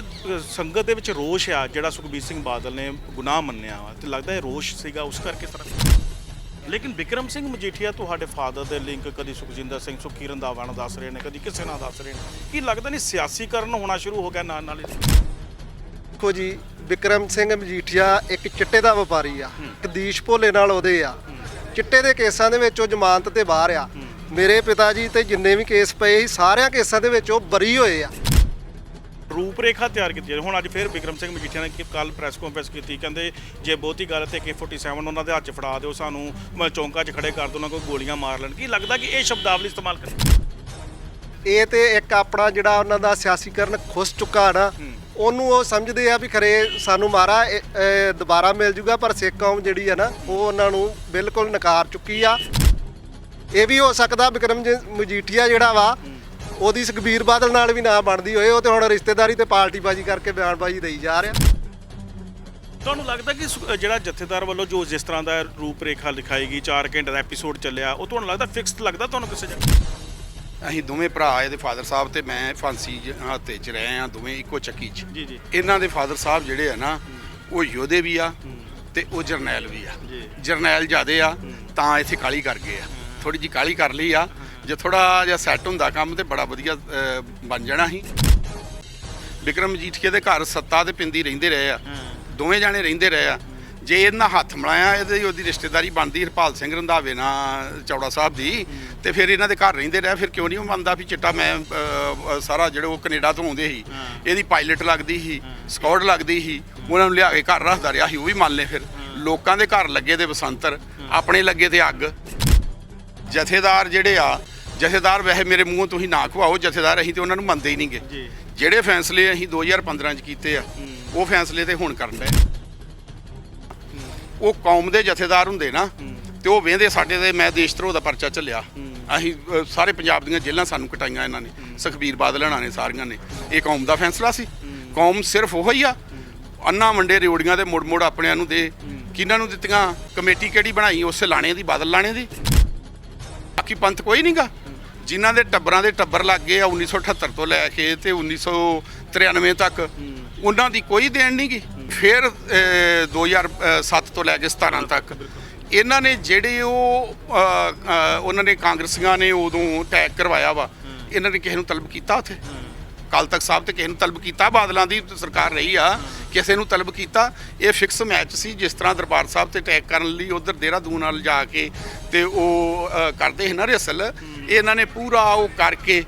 ਅ, ਸੰਗਤ ਦੇ ਵਿੱਚ ਰੋਸ਼ ਆ ਜਿਹੜਾ ਸੁਖਬੀਰ ਸਿੰਘ ਬਾਦਲ ਨੇ ਗੁਨਾਹ ਮੰਨਿਆ ਵਾ। ਤੇ ਲੱਗਦਾ ਇਹ ਰੋਸ਼ ਸੀਗਾ ਉਸ ਕਰਕੇ ਸਾਰਾ ਲੇਕਿਨ ਵਿਕਰਮ ਸਿੰਘ ਮਜੀਠੀਆ ਤੁਹਾਡੇ ਫਾਦਰ ਦੇ ਲਿੰਕ ਕਦੀ ਸੁਖਜਿੰਦਰ ਸਿੰਘ ਸੁਖੀ ਰੰਧਾਵਾ ਨਾਲ ਦੱਸ ਰਹੇ ਨੇ ਕਦੀ ਕਿਸੇ ਨਾਲ ਦੱਸ ਰਹੇ ਨੇ। ਕੀ ਲੱਗਦਾ ਨਹੀਂ ਸਿਆਸੀਕਰਨ ਹੋਣਾ ਸ਼ੁਰੂ ਹੋ ਗਿਆ ਨਾਲ ਨਾਲ? ਦੇਖੋ ਜੀ ਵਿਕਰਮ ਸਿੰਘ ਮਜੀਠੀਆ ਇੱਕ ਚਿੱਟੇ ਦਾ ਵਪਾਰੀ ਆ ਕਦੀਸ਼ ਭੋਲੇ ਨਾਲ ਉਹਦੇ ਆ। ਚਿੱਟੇ ਦੇ ਕੇਸਾਂ ਦੇ ਵਿੱਚ ਉਹ ਜ਼ਮਾਨਤ ਤੇ ਬਾਹਰ ਆ। ਮੇਰੇ ਪਿਤਾ ਜੀ ਤੇ ਜਿੰਨੇ ਵੀ ਕੇਸ ਪਏ ਸੀ ਸਾਰਿਆਂ ਕੇਸਾਂ ਦੇ ਵਿੱਚ ਉਹ ਬਰੀ ਹੋਏ ਆ। ਰੂਪਰੇਖਾ ਤਿਆਰ ਕੀਤੀ ਹੈ। ਹੁਣ ਅੱਜ ਫਿਰ ਵਿਕਰਮ ਸਿੰਘ ਮਜੀਠੀਆ ਨੇ ਕੱਲ ਪ੍ਰੈਸ ਕਾਨਫਰੰਸ ਕੀਤੀ ਕਹਿੰਦੇ ਜੇ ਬਹੁਤੀ ਗੱਲ ਤੇ K47 ਉਹਨਾਂ ਦੇ ਹੱਥ 'ਚ ਫੜਾ ਦਿਓ ਸਾਨੂੰ ਚੌਂਕਾਂ 'ਚ ਖੜੇ ਕਰ ਦਿਓ ਉਹਨਾਂ ਕੋਈ ਗੋਲੀਆਂ ਮਾਰ ਲੈਣ। ਕੀ ਲੱਗਦਾ ਕਿ ਇਹ ਸ਼ਬਦਾਵਲੀ ਇਸਤੇਮਾਲ ਕਰੇ? ਇਹ ਤੇ ਇੱਕ ਆਪਣਾ ਜਿਹੜਾ ਉਹਨਾਂ ਦਾ ਸਿਆਸੀਕਰਨ ਖੁੱਸ ਚੁੱਕਾ ਨਾ ਉਹਨੂੰ ਉਹ ਸਮਝਦੇ ਆ ਵੀ ਖਰੇ ਸਾਨੂੰ ਮਾਰਾ ਦੁਬਾਰਾ ਮਿਲ ਜੂਗਾ ਪਰ ਸਿੱਖ ਕੌਮ ਜਿਹੜੀ ਆ ਨਾ ਉਹ ਉਹਨਾਂ ਨੂੰ ਬਿਲਕੁਲ ਨਕਾਰ ਚੁੱਕੀ ਆ। ਇਹ ਵੀ ਹੋ ਸਕਦਾ ਵਿਕਰਮ ਜੀ ਮਜੀਠੀਆ ਜਿਹੜਾ ਵਾ ਉਹਦੀ ਸੁਖਬੀਰ ਬਾਦਲ ਨਾਲ ਵੀ ਨਾ ਬਣਦੀ ਹੋਏ ਉਹ ਤੇ ਹੁਣ ਰਿਸ਼ਤੇਦਾਰੀ ਤੇ ਪਾਰਟੀਬਾਜ਼ੀ ਕਰਕੇ ਬਿਆਨਬਾਜ਼ੀ ਦੇਈ ਜਾ ਰਿਹਾ। ਤੁਹਾਨੂੰ ਲੱਗਦਾ ਕਿ ਸੁ- ਜਿਹੜਾ ਜਥੇਦਾਰ ਵੱਲੋਂ ਜੋ ਜਿਸ ਤਰ੍ਹਾਂ ਦਾ ਰੂਪਰੇਖਾ ਲਿਖਾਈ ਗਈ 4 ਘੰਟੇ ਦਾ ਐਪੀਸੋਡ ਚੱਲਿਆ ਉਹ ਤੁਹਾਨੂੰ ਲੱਗਦਾ ਫਿਕਸਡ ਲੱਗਦਾ ਤੁਹਾਨੂੰ ਕਿਸੇ ਜਗ੍ਹਾ? ਅਸੀਂ ਦੋਵੇਂ ਭਰਾ ਇਹਦੇ ਫਾਦਰ ਸਾਹਿਬ ਤੇ ਮੈਂ ਫਾਂਸੀ ਜ- ਹੱਥੇ 'ਚ ਰਹੇ ਆ ਦੋਵੇਂ ਇੱਕੋ ਚੱਕੀ 'ਚ। ਜੀ ਜੀ। ਇਹਨਾਂ ਦੇ ਫਾਦਰ ਸਾਹਿਬ ਜਿਹੜੇ ਆ ਨਾ ਉਹ ਯੋਧੇ ਵੀ ਆ ਤੇ ਉਹ ਜਰਨੈਲ ਵੀ ਆ। ਜੀ। ਜਰਨੈਲ ਜਿਆਦੇ ਆ ਤਾਂ ਇੱਥੇ ਕਾਲੀ ਕਰ ਗਏ ਆ। ਥੋੜੀ ਜੀ ਕਾਲੀ ਕਰ ਲਈ ਆ ਜੇ ਥੋੜਾ ਜਿਹਾ ਸੈੱਟ ਹੁੰਦਾ ਕੰਮ ਤੇ ਬੜਾ ਵਧੀਆ ਬਣ ਜਾਣਾ ਸੀ। ਵਿਕਰਮ ਜੀਠੀਏ ਦੇ ਘਰ ਸੱਤਾ ਤੇ ਪਿੰਦੀ ਰਹਿੰਦੇ ਰਹੇ ਆ। ਦੋਵੇਂ ਜਾਣੇ ਰਹਿੰਦੇ ਰਹੇ ਆ। ਜੇ ਇਹਨਾਂ ਹੱਥ ਮਿਲਾਇਆ ਇਹਦੇ ਉਹਦੀ ਰਿਸ਼ਤੇਦਾਰੀ ਬਣਦੀ ਹਰਪਾਲ ਸਿੰਘ ਰੰਧਾਵੇ ਨਾਲ ਚੌੜਾ ਸਾਹਿਬ ਦੀ। ਤੇ ਫਿਰ ਇਹਨਾਂ ਦੇ ਘਰ ਰਹਿੰਦੇ ਰਹੇ ਫਿਰ ਕਿਉਂ ਨਹੀਂ ਉਹ ਮੰਨਦਾ ਵੀ ਚਿੱਟਾ ਮੈਂ ਸਾਰਾ ਜਿਹੜੇ ਉਹ ਕੈਨੇਡਾ ਤੋਂ ਆਉਂਦੇ ਸੀ। ਇਹਦੀ ਪਾਇਲਟ ਲੱਗਦੀ ਸੀ ਸਕਾਟ ਲੱਗਦੀ ਸੀ। ਉਹਨਾਂ ਨੂੰ ਲਿਆ ਕੇ ਘਰ ਰੱਖਦਾ ਰਿਹਾ ਸੀ ਉਹ ਵੀ ਮੰਨ ਲਏ ਫਿਰ। ਲੋਕਾਂ ਦੇ ਘਰ ਲੱਗੇ ਦੇ ਬਸੰਤਰ ਆਪਣੇ ਲੱਗੇ ਤੇ ਅੱਗ। ਜਥੇਦਾਰ ਜਿਹੜੇ ਆ ਜਥੇਦਾਰ ਵੈਸੇ ਮੇਰੇ ਮੂੰਹੋਂ ਤੁਸੀਂ ਨਾ ਖਵਾਓ ਜਥੇਦਾਰ ਅਸੀਂ ਤੇ ਉਹਨਾਂ ਨੂੰ ਮੰਨਦੇ ਹੀ ਨਹੀਂਗੇ। ਜਿਹੜੇ ਫੈਸਲੇ ਅਸੀਂ 2015 ਚ ਕੀਤੇ ਆ ਉਹ ਫੈਸਲੇ ਤੇ ਹੁਣ ਕਰਨ ਡਏ ਉਹ ਕੌਮ ਦੇ ਜਥੇਦਾਰ ਹੁੰਦੇ ਨਾ ਤੇ ਉਹ ਵੇਂਦੇ ਸਾਡੇ ਦੇ ਮੈਂ ਦੇਸ਼ ਧਰੋਹ ਦਾ ਪਰਚਾ ਚੱਲਿਆ ਅਸੀਂ ਸਾਰੇ ਪੰਜਾਬ ਦੀਆਂ ਜੇਲ੍ਹਾਂ ਸਾਨੂੰ ਕਟਾਈਆਂ ਇਹਨਾਂ ਨੇ। ਸੁਖਬੀਰ ਬਾਦਲ ਹਣਾ ਨੇ ਸਾਰੀਆਂ ਨੇ। ਇਹ ਕੌਮ ਦਾ ਫੈਸਲਾ ਸੀ। ਕੌਮ ਸਿਰਫ ਉਹ ਹੀ ਆ। ਅੰਨਾ ਮੰਡੇ ਰਿਓੜੀਆਂ ਦੇ ਮੁੜ ਮੁੜ ਆਪਣਿਆਂ ਨੂੰ ਦੇ ਕਿਹਨਾਂ ਨੂੰ ਦਿੱਤੀਆਂ ਕਮੇਟੀ ਕਿਹੜੀ ਬਣਾਈ ਉਸੇ ਲਾਣੇ ਦੀ ਬਾਦਲ ਲਾਣੇ ਦੀ। ਬਾਕੀ ਪੰਥ ਕੋਈ ਨਹੀਂਗਾ ਜਿਨ੍ਹਾਂ ਦੇ ਟੱਬਰਾਂ ਦੇ ਟੱਬਰ ਲੱਗ ਗਏ ਆ 1978 ਤੋਂ ਲੈ ਕੇ ਤੇ 1993 ਤੱਕ ਉਹਨਾਂ ਦੀ ਕੋਈ ਦੇਣ ਨਹੀਂਗੀ ਫਿਰ ਅਹ, 2007 ਤੋਂ ਲੈ ਕੇ 17 ਤੱਕ। ਇਹਨਾਂ ਨੇ ਜਿਹੜੇ ਉਹ ਉਹਨਾਂ ਨੇ ਕਾਂਗਰਸੀਆਂ ਨੇ ਉਦੋਂ ਅਟੈਕ ਕਰਵਾਇਆ ਵਾ। ਇਹਨਾਂ ਨੇ ਕਿਸੇ ਨੂੰ ਤਲਬ ਕੀਤਾ ਉੱਥੇ। ਕੱਲ ਤਖ਼ਤ ਸਾਹਿਬ ਤੇ ਕਿਸੇ ਨੂੰ ਤਲਬ ਕੀਤਾ ਬਾਦਲਾਂ ਦੀ ਸਰਕਾਰ ਰਹੀ ਆ ਕਿਸੇ ਨੂੰ ਤਲਬ ਕੀਤਾ ਇਹ ਫਿਕਸ ਮੈਚ ਸੀ ਜਿਸ ਤਰ੍ਹਾਂ ਦਰਬਾਰ ਸਾਹਿਬ ਤੇ ਅਟੈਕ ਕਰਨ ਲਈ ਉਧਰ ਦੇਹਰਾਦੂਨ ਨਾਲ ਜਾ ਕੇ ਤੇ ਉਹ ਅ, ਕਰਦੇ ਸੀ ਨਾ ਰਿਹਸਲ ਇਹਨਾਂ ਨੇ ਪੂਰਾ ਉਹ ਕਰਕੇ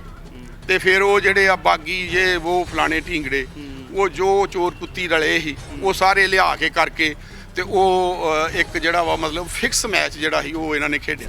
ਤੇ ਫਿਰ ਉਹ ਜਿਹੜੇ ਆ ਬਾਗੀ ਜੇ ਉਹ ਫਲਾਣੇ ਢੀਂਗੜੇ ਉਹ ਜੋ ਚੋਰ ਕੁੱਤੀ ਰਲੇ ਸੀ ਉਹ ਸਾਰੇ ਲਿਆ ਕੇ ਕਰਕੇ ਤੇ ਉਹ ਅ, ਇੱਕ ਜਿਹੜਾ ਵਾ ਮਤਲਬ ਫਿਕਸ ਮੈਚ ਜਿਹੜਾ ਸੀ ਉਹ ਇਹਨਾਂ ਨੇ ਖੇਡਿਆ।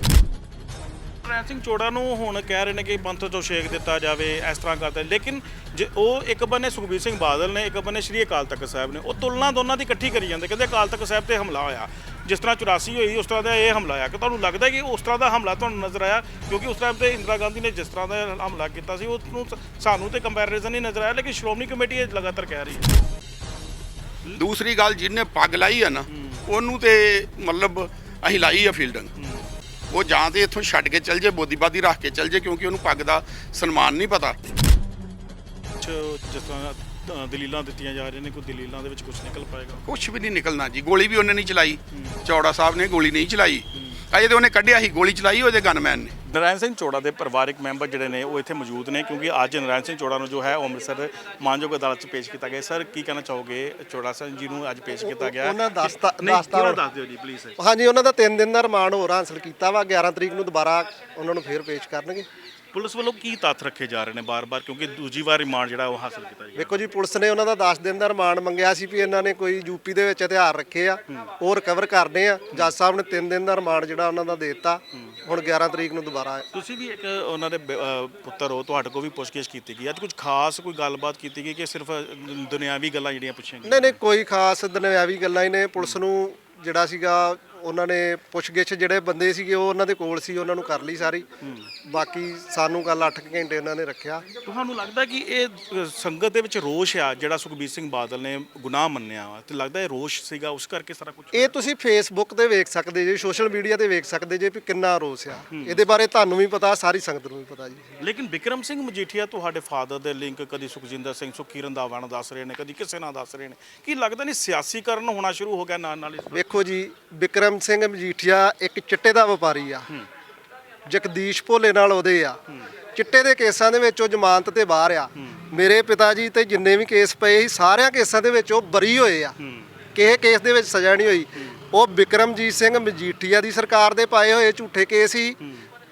ਰਣਜੀਤ ਸਿੰਘ ਚੋੜਾ ਨੂੰ ਹੁਣ ਕਹਿ ਰਹੇ ਨੇ ਕਿ ਪੰਥ ਤੋਂ ਛੇਕ ਦਿੱਤਾ ਜਾਵੇ ਇਸ ਤਰ੍ਹਾਂ ਕਰਦੇ ਲੇਕਿਨ ਜੇ ਉਹ ਇੱਕ ਬੰਨੇ ਸੁਖਬੀਰ ਸਿੰਘ ਬਾਦਲ ਨੇ ਇੱਕ ਬੰਨੇ ਸ਼੍ਰੀ ਅਕਾਲ ਤਖਤ ਸਾਹਿਬ ਨੇ ਉਹ ਤੁਲਨਾ ਦੋਨਾਂ ਦੀ ਇਕੱਠੀ ਕਰੀ ਜਾਂਦੇ। ਕਹਿੰਦੇ ਅਕਾਲ ਤਖਤ ਸਾਹਿਬ ਤੇ ਹਮਲਾ ਹੋਇਆ। ਜਿਸ ਤਰ੍ਹਾਂ 84 ਹੋਈ ਉਸ ਤਰ੍ਹਾਂ ਦਾ ਇਹ ਹਮਲਾ ਹੋਇਆ। ਕਿ ਤੁਹਾਨੂੰ ਲੱਗਦਾ ਕਿ ਉਸ ਤਰ੍ਹਾਂ ਦਾ ਹਮਲਾ ਤੁਹਾਨੂੰ ਨਜ਼ਰ ਆਇਆ? ਕਿਉਂਕਿ ਉਸ ਟਾਈਮ ਤੇ ਇੰਦਰਾ ਗਾਂਧੀ ਨੇ ਜਿਸ ਤਰ੍ਹਾਂ ਦਾ ਹਮਲਾ ਕੀਤਾ ਸੀ ਉਸ ਨੂੰ ਸਾਨੂੰ ਤੇ ਕੰਪੈਰੀਜ਼ਨ ਨਹੀਂ ਨਜ਼ਰ ਆਇਆ ਲੇਕਿਨ ਸ਼੍ਰੋਮਣੀ ਕਮੇਟੀ ਇਹ ਲਗਾਤਾਰ ਕਹਿ ਰਹੀ ਹੈ। ਦੂਸਰੀ ਗੱਲ ਜਿਹਨੇ ਪੱਗ ਲਾਈ ਆ ਨਾ ਉਹਨੂੰ ਤੇ ਮਤਲਬ ਅਸੀਂ ਲਾਈ ਆ ਫੀਲਡਿੰਗ ਉਹ ਜਾਂ ਤੇ ਇੱਥੋਂ ਛੱਡ ਕੇ ਚੱਲ ਜੇ ਬੋਦੀਬਾਦੀ ਰੱਖ ਕੇ ਚੱਲ ਜੇ ਕਿਉਂਕਿ ਉਹਨੂੰ ਪੱਗ ਦਾ ਸਨਮਾਨ ਨਹੀਂ ਪਤਾ। ਜਿਸ ਤਰ੍ਹਾਂ ਦਲੀਲਾਂ ਦਿੱਤੀਆਂ ਜਾ ਰਹੀਆਂ ਨੇ ਕੋਈ ਦਲੀਲਾਂ ਦੇ ਵਿੱਚ ਕੁਝ ਨਿਕਲ ਪਾਏਗਾ? ਕੁਝ ਵੀ ਨਹੀਂ ਨਿਕਲਣਾ ਜੀ। ਗੋਲੀ ਵੀ ਉਹਨੇ ਨਹੀਂ ਚਲਾਈ। ਚੌੜਾ ਸਾਹਿਬ ਨੇ ਗੋਲੀ ਨਹੀਂ ਚਲਾਈ। ਅਜੇ ਤੇ ਉਹਨੇ ਕੱਢਿਆ ਸੀ ਗੋਲੀ ਚਲਾਈ ਉਹਦੇ ਗਨਮੈਨ ਨੇ। ਨਰਾਇਣ ਸਿੰਘ ਚੋੜਾ ਦੇ ਪਰਿਵਾਰਕ ਮੈਂਬਰ ਜਿਹੜੇ ਨੇ ਉਹ ਇੱਥੇ ਮੌਜੂਦ ਨੇ ਕਿਉਂਕਿ ਅੱਜ ਨਰਾਇਣ ਸਿੰਘ ਚੋੜਾ ਨੂੰ ਜੋ ਹੈ ਉਹ ਅੰਮ੍ਰਿਤਸਰ ਮਾਨਯੋਗ ਅਦਾਲਤ 'ਚ ਪੇਸ਼ ਕੀਤਾ ਗਿਆ ਸਰ ਕੀ ਕਹਿਣਾ ਚਾਹੋਗੇ ਚੋੜਾ ਸਿੰਘ ਜੀ ਨੂੰ ਅੱਜ ਪੇਸ਼ ਕੀਤਾ ਗਿਆ ਉਹਨਾਂ ਨਹੀਂ, ਦੱਸਤਾ। ਦੱਸ ਦਿਓ ਜੀ ਪਲੀਜ਼ ਹਾਂਜੀ ਉਹਨਾਂ ਦਾ 3 ਦਿਨ ਦਾ ਰਿਮਾਂਡ ਹੋਰ ਹਾਸਲ ਕੀਤਾ ਵਾ। 11 ਤਰੀਕ ਨੂੰ ਦੁਬਾਰਾ ਉਹਨਾਂ ਨੂੰ ਫੇਰ ਪੇਸ਼ ਕਰਨਗੇ। ਪੁਲਿਸ ਵੱਲੋਂ ਕੀ ਤੱਥ ਰੱਖੇ ਜਾ ਰਹੇ ਨੇ ਬਾਰ-ਬਾਰ? ਕਿਉਂਕਿ ਦੂਜੀ ਵਾਰ ਰਿਮਾਂਡ ਜਿਹੜਾ ਉਹ ਹਾਸਲ ਕੀਤਾ ਗਿਆ ਵੇਖੋ ਜੀ ਪੁਲਿਸ ਨੇ ਉਹਨਾਂ ਦਾ 10 ਦਿਨ ਦਾ ਰਿਮਾਂਡ ਮੰਗਿਆ ਸੀ ਵੀ ਇਹਨਾਂ ਨੇ ਕੋਈ ਯੂਪੀ ਦੇ ਵਿੱਚ ਹਥਿਆਰ ਰੱਖੇ ਆ ਉਹ ਰਿਕਵਰ ਕਰਨੇ ਆ। ਜੱਜ ਸਾਹਿਬ ਨੇ 3 ਦਿਨ ਦਾ ਰਿਮਾਂਡ ਜਿਹੜਾ ਉਹਨਾਂ ਦਾ ਦੇ ਦਿੱਤਾ। ਹੁਣ 11 ਤਰੀਕ ਨੂੰ ਦੁਬਾਰਾ ਤੁਸੀਂ ਵੀ ਇੱਕ ਉਹਨਾਂ ਦੇ ਬ- ਪੁੱਤਰ ਹੋ ਤੁਹਾਡੇ ਕੋਲ ਵੀ ਪੁੱਛਗਿੱਛ ਕੀਤੀ ਗਈ। ਅੱਜ ਕੁਝ ਖਾਸ ਕੋਈ ਗੱਲਬਾਤ ਕੀਤੀ ਗਈ ਕਿ ਸਿਰਫ ਦੁਨਿਆਵੀ ਗੱਲਾਂ ਜਿਹੜੀਆਂ ਪੁੱਛੀਆਂ ਗਈਆਂ? ਨਹੀਂ ਨਹੀਂ ਕੋਈ ਖਾਸ ਦੁਨਿਆਵੀ ਗੱਲਾਂ ਹੀ ਨੇ। ਪੁਲਿਸ ਨੂੰ ਜਿਹੜਾ ਸੀਗਾ ਉਹਨਾਂ ਨੇ ਪੁੱਛਗਿੱਛ ਜਿਹੜੇ ਬੰਦੇ ਸੀਗੇ ਉਹ ਉਹਨਾਂ ਦੇ ਕੋਲ ਸੀ ਉਹਨਾਂ ਨੂੰ ਕਰ ਲਈ ਸਾਰੀ। ਬਾਕੀ ਸਾਨੂੰ ਕੱਲ 8 ਘੰਟੇ ਉਹਨਾਂ ਨੇ ਰੱਖਿਆ। ਤੁਹਾਨੂੰ ਲੱਗਦਾ ਕਿ ਇਹ ਸੰਗਤ ਦੇ ਵਿੱਚ ਰੋਸ਼ ਆ ਜਿਹੜਾ ਸੁਖਬੀਰ ਸਿੰਘ ਬਾਦਲ ਨੇ ਗੁਨਾਹ ਮੰਨਿਆ ਵਾ? ਤੇ ਲੱਗਦਾ ਇਹ ਰੋਸ਼ ਸੀਗਾ ਉਸ ਕਰਕੇ ਸਾਰਾ ਕੁਝ ਇਹ ਤੁਸੀਂ ਫੇਸਬੁੱਕ ਤੇ ਵੇਖ ਸਕਦੇ ਜੇ ਸੋਸ਼ਲ ਮੀਡੀਆ ਤੇ ਵੇਖ ਸਕਦੇ ਜੇ ਵੀ ਕਿੰਨਾ ਰੋਸ ਆ। ਇਹਦੇ ਬਾਰੇ ਤੁਹਾਨੂੰ ਵੀ ਪਤਾ ਸਾਰੀ ਸੰਗਤ ਨੂੰ ਵੀ ਪਤਾ ਜੀ। ਲੇਕਿਨ ਵਿਕਰਮ ਸਿੰਘ ਮਜੀਠੀਆ ਤੁਹਾਡੇ ਫਾਦਰ ਦੇ ਲਿੰਕ ਕਦੀ ਸੁਖਜਿੰਦਰ ਸਿੰਘ ਸੁਖੀ ਰੰਧਾਵਾ ਨਾਲ ਦੱਸ ਰਹੇ ਨੇ ਕਦੀ ਕਿਸੇ ਨਾਲ ਦੱਸ ਰਹੇ ਨੇ। ਕੀ ਲੱਗਦਾ ਨਹੀਂ ਸਿਆਸੀਕਰਨ ਹੋਣਾ ਸ਼ੁਰੂ ਹੋ ਗਿਆ ਨਾਲ ਨਾਲ ਵੇਖੋ ਜੀ ਵਿਕਰਮ ਸਿੰਘ ਮਜੀਠੀਆ ਇੱਕ ਚਿੱਟੇ ਦਾ ਵਪਾਰੀ ਆ। ਜਗਦੀਸ਼ ਭੋਲੇ ਨਾਲ ਉਹਦੇ ਆ। ਚਿੱਟੇ ਦੇ ਕੇਸਾਂ ਦੇ ਵਿੱਚ ਉਹ ਜ਼ਮਾਨਤ ਤੇ ਬਾਹਰ ਆ। ਮੇਰੇ ਪਿਤਾ ਜੀ ਤੇ ਜਿੰਨੇ ਵੀ ਕੇਸ ਪਏ ਸੀ ਸਾਰਿਆਂ ਕੇਸਾਂ ਦੇ ਵਿੱਚ ਉਹ ਬਰੀ ਹੋਏ ਆ। ਕਿਸੇ ਕੇਸ ਦੇ ਵਿੱਚ ਸਜ਼ਾ ਨਹੀਂ ਹੋਈ। ਉਹ ਵਿਕਰਮਜੀਤ ਸਿੰਘ ਮਜੀਠੀਆ ਦੀ ਸਰਕਾਰ ਦੇ ਪਾਏ ਹੋਏ ਝੂਠੇ ਕੇਸ ਸੀ।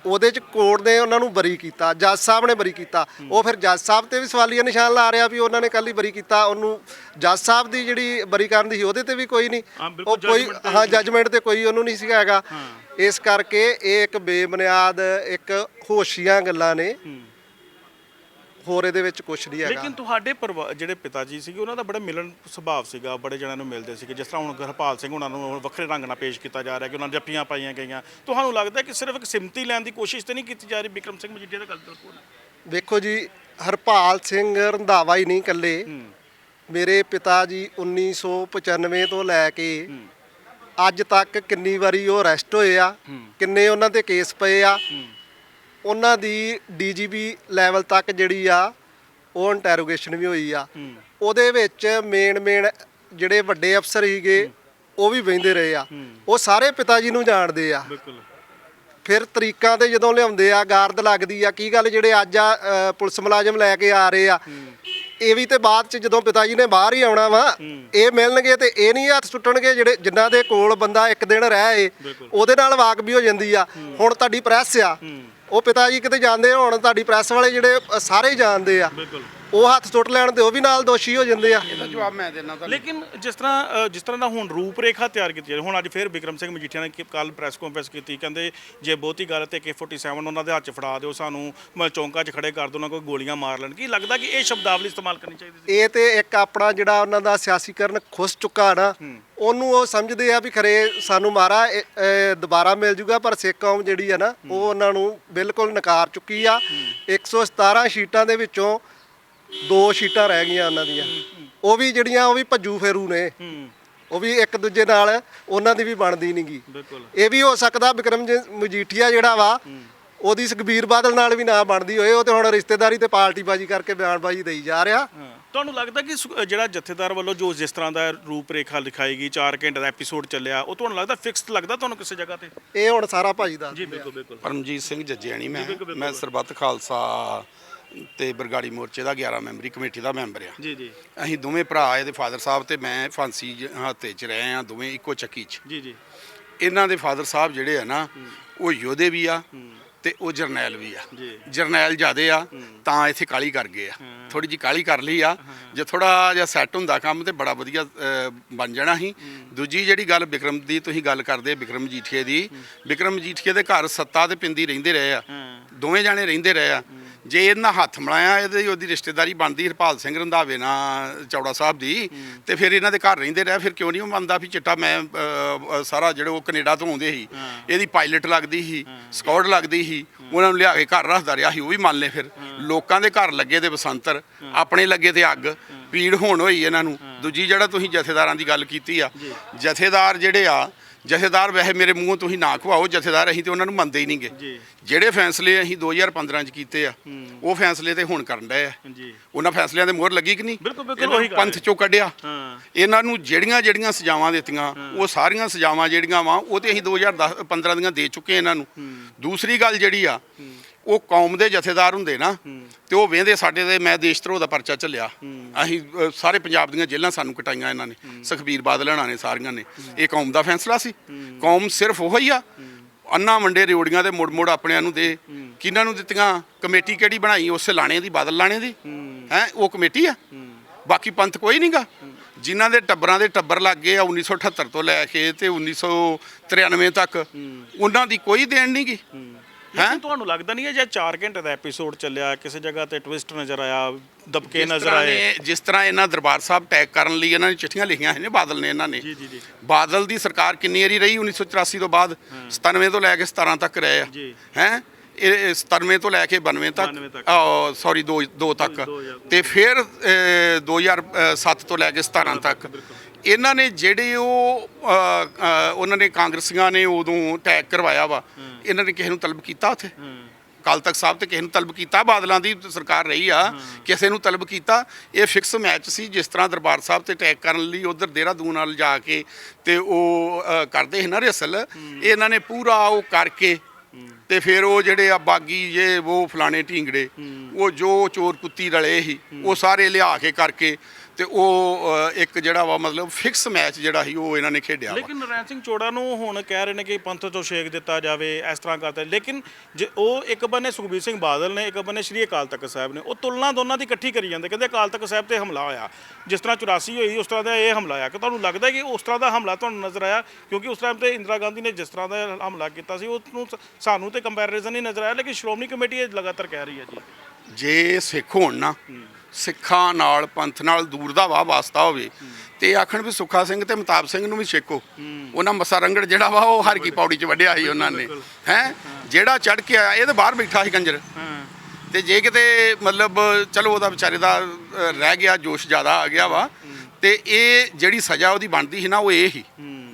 ਉਹਦੇ ਚ ਕੋਰਟ ਨੇ ਉਹਨਾਂ ਨੂੰ ਬਰੀ ਕੀਤਾ ਜੱਜ ਸਾਹਿਬ ਨੇ ਬਰੀ ਕੀਤਾ। ਉਹ ਫਿਰ ਜੱਜ ਸਾਹਿਬ ਤੇ ਵੀ ਸਵਾਲੀਆ ਨਿਸ਼ਾਨ ਲਾ ਰਿਹਾ ਵੀ ਉਹਨਾਂ ਨੇ ਕੱਲ ਹੀ ਬਰੀ ਕੀਤਾ ਉਹਨੂੰ ਜੱਜ ਸਾਹਿਬ ਦੀ ਜਿਹੜੀ ਬਰੀ ਕਰਨ ਦੀ ਸੀ ਉਹਦੇ ਤੇ ਵੀ ਕੋਈ ਨਹੀਂ। ਉਹ ਕੋਈ ਹਾਂ ਜੱਜਮੈਂਟ ਤੇ ਕੋਈ ਉਹਨੂੰ ਨਹੀਂ ਸੀਗਾ ਹੈਗਾ। ਇਸ ਕਰਕੇ ਇਹ ਇੱਕ ਬੇਬੁਨਿਆਦ ਇੱਕ ਹੋਸ਼ੀਆਂ ਗੱਲਾਂ ਨੇ। ਹੋਰ ਇਹਦੇ ਵਿੱਚ ਕੁਝ ਨਹੀਂ ਹੈਗਾ। ਲੇਕਿਨ ਤੁਹਾਡੇ ਪਰਿਵਾ- ਜਿਹੜੇ ਪਿਤਾ ਜੀ ਸੀਗੇ ਉਹਨਾਂ ਦਾ ਬੜਾ ਮਿਲਣ ਸੁਭਾਅ ਸੀਗਾ ਬੜੇ ਜਣਿਆਂ ਨੂੰ ਮਿਲਦੇ ਸੀਗੇ। ਜਿਸ ਤਰ੍ਹਾਂ ਹੁਣ ਗੁਰਪਾਲ ਸਿੰਘ ਉਹਨਾਂ ਨੂੰ ਵੱਖਰੇ ਰੰਗ ਨਾਲ ਪੇਸ਼ ਕੀਤਾ ਜਾ ਰਿਹਾ ਕਿ ਉਹਨਾਂ ਨੂੰ ਜੱਫੀਆਂ ਪਾਈਆਂ ਗਈਆਂ। ਤੁਹਾਨੂੰ ਲੱਗਦਾ ਕਿ ਸਿਰਫ ਇੱਕ ਸਿਮਤੀ ਲੈਣ ਦੀ ਕੋਸ਼ਿਸ਼ ਤੇ ਨਹੀਂ ਕੀਤੀ ਜਾ ਰਹੀ ਵਿਕਰਮ ਸਿੰਘ ਮਜੀਠੀਆ ਦਾ ਗੱਲ ਬਿਲਕੁਲ ਵੇਖੋ ਜੀ ਹਰਪਾਲ ਸਿੰਘ ਰੰਧਾਵਾ ਹੀ ਨਹੀਂ ਇਕੱਲੇ। ਮੇਰੇ ਪਿਤਾ ਜੀ 1995 ਤੋਂ ਲੈ ਕੇ ਅੱਜ ਤੱਕ ਕਿੰਨੀ ਵਾਰੀ ਉਹ ਅਰੈਸਟ ਹੋਏ ਆ ਕਿੰਨੇ ਉਹਨਾਂ ਤੇ ਕੇਸ ਪਏ ਆ ਉਹਨਾਂ ਦੀ ਡੀਜੀਪੀ ਲੈਵਲ ਤੱਕ ਜਿਹੜੀ ਆ ਉਹ ਇੰਟਰੋਗੇਸ਼ਨ ਵੀ ਹੋਈ ਆ। ਉਹਦੇ ਵਿੱਚ ਮੇਨ ਮੇਨ ਜਿਹੜੇ ਵੱਡੇ ਅਫਸਰ ਸੀਗੇ ਉਹ ਵੀ ਵਹਿੰਦੇ ਰਹੇ ਆ। ਉਹ ਸਾਰੇ ਪਿਤਾ ਜੀ ਨੂੰ ਜਾਣਦੇ ਆ। ਬਿਲਕੁਲ। ਫਿਰ ਤਰੀਕਾਂ ਤੇ ਜਦੋਂ ਲਿਆਉਂਦੇ ਆ ਗਾਰਦ ਲੱਗਦੀ ਆ ਕੀ ਗੱਲ ਜਿਹੜੇ ਅੱਜ ਆ ਪੁਲਿਸ ਮੁਲਾਜ਼ਮ ਲੈ ਕੇ ਆ ਰਹੇ ਆ। ਇਹ ਵੀ ਤੇ ਬਾਅਦ ਚ ਜਦੋਂ ਪਿਤਾ ਜੀ ਨੇ ਬਾਹਰ ਹੀ ਆਉਣਾ ਵਾ ਇਹ ਮਿਲਣਗੇ ਤੇ ਇਹ ਨਹੀਂ ਹੱਥ ਸੁੱਟਣਗੇ ਜਿਹੜੇ ਜਿਨ੍ਹਾਂ ਦੇ ਕੋਲ ਬੰਦਾ ਇੱਕ ਦਿਨ ਰਹਿ ਏ ਉਹਦੇ ਨਾਲ ਵਾਕ ਵੀ ਹੋ ਜਾਂਦੀ ਆ। ਹੁਣ ਤੁਹਾਡੀ ਪ੍ਰੈਸ ਆ। ਉਹ ਪਿਤਾ ਜੀ ਕਿਤੇ ਜਾਂਦੇ ਹੋਣ ਤੁਹਾਡੀ ਪ੍ਰੈਸ ਵਾਲੇ ਜਿਹੜੇ ਅ, ਸਾਰੇ ਜਾਣਦੇ ਆ। ਬਿਲਕੁਲ। ਉਹ ਹੱਥ ਸੁੱਟ ਲੈਣ ਤੇ ਉਹ ਵੀ ਨਾਲ ਦੋਸ਼ੀ ਹੋ ਜਾਂਦੇ ਆ। ਇਹਦਾ ਜਵਾਬ ਮੈਂ ਦੇਣਾ ਤਾਂ ਲੇਕਿਨ ਜਿਸ ਤਰ੍ਹਾਂ ਅ, ਜਿਸ ਤਰ੍ਹਾਂ ਦਾ ਹੁਣ ਰੂਪ ਰੇਖਾ ਤਿਆਰ ਕੀਤੀ ਜਾ ਰਹੀ ਹੁਣ ਅੱਜ ਫਿਰ ਵਿਕਰਮ ਸਿੰਘ ਮਜੀਠੀਆ ਨੇ ਕੱਲ ਪ੍ਰੈਸ ਕਾਨਫਰੰਸ ਕੀਤੀ ਕਹਿੰਦੇ ਜੇ ਬਹੁਤੀ ਗੱਲ ਤੇ K47 ਉਹਨਾਂ ਦੇ ਹੱਥ 'ਚ ਫੜਾ ਦਿਓ ਸਾਨੂੰ ਮ ਚੌਂਕਾਂ 'ਚ ਖੜੇ ਕਰ ਦਿਓ ਨਾ ਕੋਈ ਗੋਲੀਆਂ ਮਾਰ ਲੈਣ। ਕੀ ਲੱਗਦਾ ਕਿ ਇਹ ਸ਼ਬਦਾਵਲੀ ਇਸਤੇਮਾਲ ਕਰਨੀ ਚਾਹੀਦੀ ਸੀ? ਇਹ ਤੇ ਇੱਕ ਆਪਣਾ ਜਿਹੜਾ ਉਹਨਾਂ ਦਾ ਸਿਆਸੀਕਰਨ ਖੁੱਸ ਚੁੱਕਾ ਨਾ ਉਹਨੂੰ ਉਹ ਸਮਝਦੇ ਆ ਵੀ ਖਰੇ ਸਾਨੂੰ ਮਾਰਾ ਇਹ, ਇਹ ਦੁਬਾਰਾ ਮਿਲ ਜੂਗਾ ਪਰ ਸਿੱਖ ਕੌਮ ਜਿਹੜੀ ਆ ਨਾ ਉਹ ਉਹਨਾਂ ਨੂੰ ਬਿਲਕੁਲ ਨਕਾਰ ਚੁੱਕੀ ਆ। 117 ਸ਼ੀਟਾਂ ਦੇ ਵਿੱਚੋਂ ਦੋ ਸ਼ੀਟਾਂ ਰਹਿ ਗਈਆਂ ਉਹਨਾਂ ਦੀਆਂ। ਉਹ ਵੀ ਜਿਹੜੀਆਂ ਉਹ ਵੀ ਭੱਜੂ ਫੇਰੂ ਨੇ। ਹੂੰ ਉਹ ਵੀ ਇੱਕ ਦੂਜੇ ਨਾਲ ਉਹਨਾਂ ਦੀ ਵੀ ਬਣਦੀ ਨਹੀਂਗੀ ਬਿਲਕੁਲ। ਇਹ ਵੀ ਹੋ ਸਕਦਾ ਵਿਕਰਮ ਜੀ ਮਜੀਠੀਆ ਜਿਹੜਾ ਵਾ ਉਹਦੀ ਸੁਖਬੀਰ ਬਾਦਲ ਨਾਲ ਵੀ ਨਾ ਬਣਦੀ ਹੋਏ ਉਹ ਤੇ ਹੁਣ ਰਿਸ਼ਤੇਦਾਰੀ ਤੇ ਪਾਰਟੀਬਾਜ਼ੀ ਕਰਕੇ ਬਿਆਨਬਾਜ਼ੀ ਦੇਈ ਜਾ ਰਿਹਾ। ਹਾਂ। ਤੁਹਾਨੂੰ ਲੱਗਦਾ ਕਿ ਸੁ- ਜਿਹੜਾ ਜਥੇਦਾਰ ਵੱਲੋਂ ਜੋ ਜਿਸ ਤਰ੍ਹਾਂ ਦਾ ਰੂਪ ਰੇਖਾ ਲਿਖਾਈ ਗਈ 4 ਘੰਟੇ ਦਾ ਐਪੀਸੋਡ ਚੱਲਿਆ ਉਹ ਤੁਹਾਨੂੰ ਲੱਗਦਾ ਫਿਕਸਡ ਲੱਗਦਾ ਤੁਹਾਨੂੰ ਕਿਸੇ ਜਗ੍ਹਾ ਤੇ? ਇਹ ਹੁਣ ਸਾਰਾ ਭਾਜੀ ਦਾ। ਜੀ ਬਿਲਕੁਲ ਬਿਲਕੁਲ। ਪਰਮਜੀਤ ਸਿੰਘ ਜੱਜਿਆਣੀ ਮੈਂ ਮੈਂ ਸਰਬੱਤ ਖਾਲਸਾ ਤੇ ਬਰਗਾੜੀ ਮੋਰਚੇ ਦਾ 11 ਮੈਂਬਰੀ ਕਮੇਟੀ ਦਾ ਮੈਂਬਰ ਆ ਜੀ ਜੀ। ਅਸੀਂ ਦੋਵੇਂ ਭਰਾ ਇਹਦੇ ਫਾਦਰ ਸਾਹਿਬ ਤੇ ਮੈਂ ਫਾਂਸੀ ਜ- ਹੱਥੇ 'ਚ ਰਹੇ ਆ ਦੋਵੇਂ ਇੱਕੋ ਚੱਕੀ 'ਚ। ਜੀ ਜੀ। ਇਹਨਾਂ ਦੇ ਫਾਦਰ ਸਾਹਿਬ ਜਿਹੜੇ ਆ ਨਾ ਉਹ ਯੋਧੇ ਵੀ ਆ ਤੇ ਉਹ ਜਰਨੈਲ ਵੀ ਆ। ਜਰਨੈਲ ਜਿਆਦੇ ਆ ਤਾਂ ਇੱਥੇ ਕਾਲੀ ਕਰ ਗਏ ਆ। ਥੋੜੀ ਜੀ ਕਾਲੀ ਕਰ ਲਈ ਆ। ਜੇ ਥੋੜਾ ਜਿਹਾ ਸੈੱਟ ਹੁੰਦਾ ਕੰਮ ਤੇ ਬੜਾ ਵਧੀਆ ਬਣ ਜਾਣਾ ਸੀ। ਦੂਜੀ ਜਿਹੜੀ ਗੱਲ ਵਿਕਰਮ ਦੀ ਤੁਸੀਂ ਗੱਲ ਕਰਦੇ ਵਿਕਰਮ ਜੀਠੀਏ ਦੀ ਵਿਕਰਮ ਜੀਠੀਏ ਦੇ ਘਰ ਸੱਤਾ ਤੇ ਪਿੰਦੀ ਰਹਿੰਦੇ ਰਹੇ ਆ। ਦੋਵੇਂ ਜਾਣੇ ਰਹਿੰਦੇ ਰਹੇ ਆ। ਜੇ ਇਹਨਾਂ ਹੱਥ ਮਿਲਾਇਆ ਇਹਦੀ ਉਹਦੀ ਰਿਸ਼ਤੇਦਾਰੀ ਬਣਦੀ ਹਰਪਾਲ ਸਿੰਘ ਰੰਧਾਵੇ ਨਾਲ ਚੌੜਾ ਸਾਹਿਬ ਦੀ ਤੇ ਫਿਰ ਇਹਨਾਂ ਦੇ ਘਰ ਰਹਿੰਦੇ ਰਹੇ ਫਿਰ ਕਿਉਂ ਨਹੀਂ ਉਹ ਮੰਨਦਾ ਵੀ ਚਿੱਟਾ ਮੈਂ ਸਾਰਾ ਜਿਹੜੇ ਉਹ ਕੈਨੇਡਾ ਤੋਂ ਆਉਂਦੇ ਸੀ। ਇਹਦੀ ਪਾਇਲਟ ਲੱਗਦੀ ਸੀ ਸਕਾਟ ਲੱਗਦੀ ਸੀ ਉਹਨਾਂ ਨੂੰ ਲਿਆ ਕੇ ਘਰ ਰੱਖਦਾ ਰਿਹਾ ਸੀ ਉਹ ਵੀ ਮੰਨ ਲਏ ਫਿਰ। ਲੋਕਾਂ ਦੇ ਘਰ ਲੱਗੇ ਤੇ ਬਸੰਤਰ ਆਪਣੇ ਲੱਗੇ ਤੇ ਅੱਗ ਪੀੜ ਹੋਣ ਹੋਈ ਇਹਨਾਂ ਨੂੰ। ਦੂਜੀ ਜਿਹੜਾ ਤੁਸੀਂ ਜਥੇਦਾਰਾਂ ਦੀ ਗੱਲ ਕੀਤੀ ਆ ਜਥੇਦਾਰ ਜਿਹੜੇ ਆ ਜਥੇਦਾਰ ਵੈਸੇ ਮੇਰੇ ਮੂੰਹੋਂ ਤੁਸੀਂ ਨਾ ਖਵਾਓ ਜਥੇਦਾਰ ਅਸੀਂ ਤੇ ਉਹਨਾਂ ਨੂੰ ਮੰਨਦੇ ਹੀ ਨਹੀਂਗੇ। ਜਿਹੜੇ ਫੈਸਲੇ ਅਸੀਂ 2015 ਚ ਕੀਤੇ ਆ ਉਹ ਫੈਸਲੇ ਤੇ ਹੁਣ ਕਰਨ ਡਏ ਆ। ਉਹਨਾਂ ਫੈਸਲਿਆਂ ਤੇ ਮੋਹਰ ਲੱਗੀ ਕਿ ਨਹੀਂ? ਬਿਲਕੁਲ, ਬਿਲਕੁਲ ਉਹੀ ਪੰਥ। ਚੋਂ ਕੱਢਿਆ। ਇਹਨਾਂ ਨੂੰ ਜਿਹੜੀਆਂ ਜਿਹੜੀਆਂ ਸਜ਼ਾਵਾਂ ਦਿੱਤੀਆਂ ਉਹ ਸਾਰੀਆਂ ਸਜ਼ਾਵਾਂ ਜਿਹੜੀਆਂ ਵਾ ਉਹ ਤੇ ਅਸੀਂ 2010 15 ਦੀਆਂ ਦੇ ਚੁੱਕੇ ਇਹਨਾਂ ਨੂੰ। ਦੂਸਰੀ ਗੱਲ ਜਿਹੜੀ ਆ ਉਹ ਕੌਮ ਦੇ ਜਥੇਦਾਰ ਹੁੰਦੇ ਨਾ ਤੇ ਉਹ ਵੇਂਦੇ ਸਾਡੇ ਦੇ ਮੈਂ ਦੇਸ਼ ਧਰੋਹ ਦਾ ਪਰਚਾ ਚੱਲਿਆ ਅਸੀਂ ਸਾਰੇ ਪੰਜਾਬ ਦੀਆਂ ਜੇਲ੍ਹਾਂ ਸਾਨੂੰ ਕਟਾਈਆਂ ਇਹਨਾਂ ਨੇ। ਸੁਖਬੀਰ ਬਾਦਲ ਹਣਾ ਨੇ ਸਾਰੀਆਂ ਨੇ। ਇਹ ਕੌਮ ਦਾ ਫੈਸਲਾ ਸੀ। ਕੌਮ ਸਿਰਫ ਉਹ ਹੀ ਆ। ਅੰਨਾ ਮੰਡੇ ਰਿਓੜੀਆਂ ਦੇ ਮੁੜ ਮੁੜ ਆਪਣਿਆਂ ਨੂੰ ਦੇ। ਕਿਹਨਾਂ ਨੂੰ ਦਿੱਤੀਆਂ? ਕਮੇਟੀ ਕਿਹੜੀ ਬਣਾਈ? ਉਸੇ ਲਾਣੇ ਦੀ ਬਾਦਲ ਲਾਣੇ ਦੀ। ਹੈ। ਉਹ ਕਮੇਟੀ ਆ। ਬਾਕੀ ਪੰਥ ਕੋਈ ਨਹੀਂਗਾ ਜਿਨ੍ਹਾਂ ਦੇ ਟੱਬਰਾਂ ਦੇ ਟੱਬਰ ਲੱਗ ਗਏ ਆ 1978 ਤੋਂ ਲੈ ਕੇ ਤੇ 1993 ਤੱਕ ਉਹਨਾਂ ਦੀ ਕੋਈ ਦੇਣ ਨਹੀਂਗੀ ਲੇਕਿਨ ਤੁਹਾਨੂੰ ਲੱਗਦਾ ਨਹੀਂ ਹੈ ਜੇ 4 ਘੰਟੇ ਦਾ ਐਪੀਸੋਡ ਚੱਲਿਆ ਕਿਸੇ ਜਗ੍ਹਾ ਤੇ ਟਵਿਸਟ ਨਜ਼ਰ ਆਇਆ ਦਬਕੇ ਨਜ਼ਰ ਆਏ? ਜਿਸ ਤਰ੍ਹਾਂ ਇਹਨਾਂ ਦਰਬਾਰ ਸਾਹਿਬ ਟੈਗ ਕਰਨ ਲਈ ਇਹਨਾਂ ਨੇ ਚਿੱਠੀਆਂ ਲਿਖੀਆਂ ਨੇ ਬਾਦਲ ਨੇ ਇਹਨਾਂ ਨੇ। ਜੀ ਜੀ ਜੀ। ਬਾਦਲ ਦੀ ਸਰਕਾਰ ਕਿੰਨੀ ਵਾਰੀ ਰਹੀ? 1984 ਤੋਂ ਬਾਅਦ 97 ਤੋਂ ਲੈ ਕੇ 17 ਤੱਕ ਰਹੇ ਆ। ਹੈ? ਇਹ ਇਹ 97 ਤੋਂ ਲੈ ਕੇ 92 92 ਤੱਕ। ਸੌਰੀ 2 2 ਤੱਕ। ਤੇ ਫਿਰ ਅਹ, 2007 ਤੋਂ ਲੈ ਕੇ 17 ਤੱਕ ਇਹਨਾਂ ਨੇ ਜਿਹੜੇ ਉਹ ਉਹਨਾਂ ਨੇ ਕਾਂਗਰਸੀਆਂ ਨੇ ਉਦੋਂ ਟੈਗ ਕਰਵਾਇਆ ਵਾ ਇਹਨਾਂ ਨੇ ਕਿਸੇ ਨੂੰ ਤਲਬ ਕੀਤਾ ਉੱਥੇ? ਅਕਾਲ ਤਖਤ ਸਾਹਿਬ ਤੇ ਕਿਸੇ ਨੂੰ ਤਲਬ ਕੀਤਾ ਬਾਦਲਾਂ ਦੀ ਸਰਕਾਰ ਰਹੀ ਆ ਕਿਸੇ ਨੂੰ ਤਲਬ ਕੀਤਾ। ਇਹ ਫਿਕਸ ਮੈਚ ਸੀ ਜਿਸ ਤਰ੍ਹਾਂ ਦਰਬਾਰ ਸਾਹਿਬ ਤੇ ਅਟੈਕ ਕਰਨ ਲਈ ਉਧਰ ਦੇਹਰਾਦੂਨ ਨਾਲ ਜਾ ਕੇ ਤੇ ਉਹ ਕਰਦੇ ਸੀ ਨਾ ਰਿਹਸਲ। ਇਹਨਾਂ ਨੇ ਪੂਰਾ ਉਹ ਕਰਕੇ ਤੇ ਫਿਰ ਉਹ ਜਿਹੜੇ ਆ ਬਾਗੀ ਜੇ ਉਹ ਫਲਾਣੇ ਢੀਂਗੜੇ ਉਹ ਜੋ ਚੋਰ ਕੁੱਤੀ ਰਲੇ ਸੀ ਉਹ ਸਾਰੇ ਲਿਆ ਕੇ ਕਰਕੇ ਤੇ ਉਹ ਇੱਕ ਜਿਹੜਾ ਵਾ ਮਤਲਬ ਫਿਕਸ ਮੈਚ ਜਿਹੜਾ ਸੀ ਉਹ ਇਹਨਾਂ ਨੇ ਖੇਡਿਆ ਵਾ। ਲੇਕਿਨ ਨਰੈਣ ਸਿੰਘ ਚੋੜਾ ਨੂੰ ਹੁਣ ਕਹਿ ਰਹੇ ਨੇ ਕਿ ਪੰਥ ਤੋਂ ਛੇਕ ਦਿੱਤਾ ਜਾਵੇ ਇਸ ਤਰ੍ਹਾਂ ਕਰਦਾ ਲੇਕਿਨ ਜੇ ਉਹ ਇੱਕ ਬੰਨੇ ਸੁਖਬੀਰ ਸਿੰਘ ਬਾਦਲ ਨੇ ਇੱਕ ਬੰਨੇ ਸ਼੍ਰੀ ਅਕਾਲ ਤਖਤ ਸਾਹਿਬ ਨੇ ਉਹ ਤੁਲਨਾ ਦੋਨਾਂ ਦੀ ਇਕੱਠੀ ਕਰੀ ਜਾਂਦੇ ਕਹਿੰਦੇ ਅਕਾਲ ਤਖਤ ਸਾਹਿਬ ਤੇ ਹਮਲਾ ਹੋਇਆ। ਜਿਸ ਤਰ੍ਹਾਂ 84 ਹੋਈ ਉਸ ਤਰ੍ਹਾਂ ਦਾ ਇਹ ਹਮਲਾ ਆਇਆ ਕਿ ਤੁਹਾਨੂੰ ਲੱਗਦਾ ਕਿ ਉਸ ਤਰ੍ਹਾਂ ਦਾ ਹਮਲਾ ਤੁਹਾਨੂੰ ਨਜ਼ਰ ਆਇਆ? ਕਿਉਂਕਿ ਉਸ ਟਾਈਮ ਤੇ ਇੰਦਰਾ ਗਾਂਧੀ ਨੇ ਜਿਸ ਤਰ੍ਹਾਂ ਦਾ ਹਮਲਾ ਕੀਤਾ ਸੀ ਉਸ ਨੂੰ ਸਾਨੂੰ ਤੇ ਕੰਪੈਰੀਜ਼ਨ ਹੀ ਨਜ਼ਰ ਆਇਆ ਲੇਕਿਨ ਸ਼੍ਰੋਮਣੀ ਕਮੇਟੀ ਇਹ ਲਗਾਤਾਰ ਕਹਿ ਰਹੀ ਹੈ ਜੀ। ਜੇ ਸਿੱਖ ਹੋਣ ਨਾ ਸਿੱਖਾਂ ਨਾਲ ਪੰਥ ਨਾਲ ਦੂਰ ਦਾ ਵਾਹ ਵਾਸਤਾ ਹੋਵੇ। ਤੇ ਆਖਣ ਵੀ ਸੁੱਖਾ ਸਿੰਘ ਤੇ ਮਤਾਬ ਸਿੰਘ ਨੂੰ ਵੀ ਛੇਕੋ। ਉਹਨਾਂ ਮਸਾ ਰੰਗੜ ਜਿਹੜਾ ਵਾ ਉਹ ਹਰ ਕੀ ਪੌੜੀ 'ਚ ਵੱਢਿਆ ਸੀ ਉਹਨਾਂ ਨੇ। ਹੈ? ਜਿਹੜਾ ਚੜ ਕੇ ਆਇਆ ਇਹ ਤਾਂ ਬਾਹਰ ਬੈਠਾ ਸੀ ਕੰਜਰ। ਤੇ ਜੇ ਕਿਤੇ ਮਤਲਬ ਚਲੋ ਉਹਦਾ ਵਿਚਾਰੇ ਦਾ ਰਹਿ ਗਿਆ ਜੋਸ਼ ਜ਼ਿਆਦਾ ਆ ਗਿਆ ਵਾ। ਤੇ ਇਹ ਜਿਹੜੀ ਸਜ਼ਾ ਉਹਦੀ ਬਣਦੀ ਸੀ ਨਾ ਉਹ ਇਹ ਹੀ।